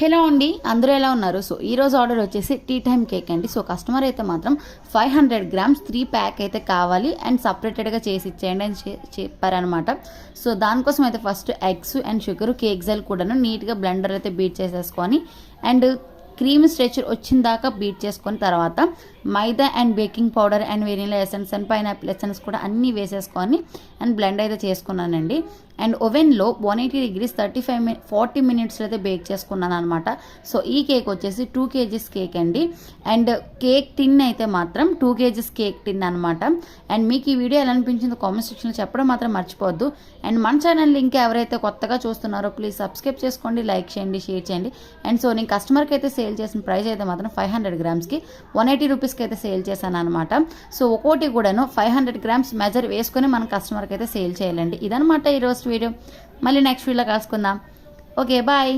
Hello అండి అందరూ ఎలా ఉన్నారు? సో ఈరోజు ఆర్డర్ వచ్చేసి టీ టైమ్ కేక్ అండి. సో కస్టమర్ అయితే మాత్రం five hundred grams three pack అయితే కావాలి అండ్ సపరేటెడ్గా చేసి ఇచ్చేయండి అని చెప్పారనమాట సో దానికోసం అయితే first eggs and sugar cake gel కూడాను నీట్గా బ్లెండర్ అయితే బీట్ చేసేసుకొని అండ్ క్రీమ్ స్ట్రెచర్ వచ్చిన దాకా బీట్ చేసుకొని తర్వాత maida and baking powder and vanilla essence and pineapple essence కూడా అన్నీ వేసేసుకొని అండ్ బ్లెండ్ అయితే చేసుకున్నానండి. అండ్ ఓవెన్లో one eighty degrees thirty five minute forty మినిట్స్లో అయితే బేక్ చేసుకున్నాను అనమాట సో ఈ కేక్ వచ్చేసి టూ కేజీస్ కేక్ అండి. అండ్ కేక్ టిన్ అయితే మాత్రం టూ కేజీస్ కేక్ టిన్ అనమాట అండ్ మీకు ఈ వీడియో ఎలా అనిపించిందో కామెంట్ సెక్షన్లో చెప్పడం మాత్రం మర్చిపోవద్దు. అండ్ మన ఛానల్ ఇంకా ఎవరైతే కొత్తగా చూస్తున్నారో ప్లీజ్ సబ్స్క్రైబ్ చేసుకోండి లైక్ చేయండి షేర్ చేయండి. అండ్ సో నేను కస్టమర్కి అయితే సేల్ చేసిన ప్రైస్ అయితే మాత్రం ఫైవ్ హండ్రెడ్ గ్రామ్స్కి వన్ ఎయిటీ రూపీస్ రూపీస్కి అయితే సేల్ చేశాను అనమాట సో ఒక్కోటి కూడాను ఫైవ్ హండ్రెడ్ గ్రామ్స్ మెజర్ వేసుకొని మన కస్టమర్కి అయితే సేల్ చేయాలండి. ఇదనమాట ఈరోజు వీడియో. మళ్ళీ నెక్స్ట్ వీడియోలో కలుసుకుందాం. Okay bye.